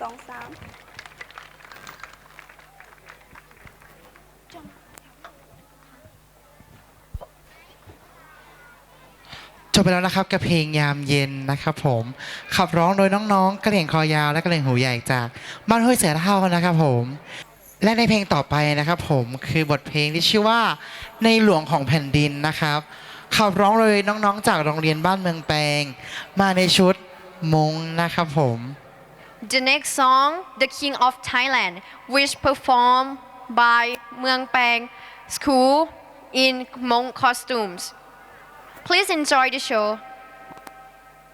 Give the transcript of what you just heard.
สองสามจบไปแล้วนะครับกับเพลงยามเย็นนะครับผมขับร้องโดยน้องๆกระเหลี่ยงคอยาวและกระเหลี่ยงหูใหญ่จากบ้านห้วยเสือเท่านะครับผมและในเพลงต่อไปนะครับผมคือบทเพลงที่ชื่อว่าในหลวงของแผ่นดินนะครับขับร้องโดยน้องๆ จากโรงเรียนบ้านเมืองแปงมาในชุดมงนะครับผม The next song, The King of Thailand, which performed by Muang Pang School in Hmong costumes. Please enjoy the show.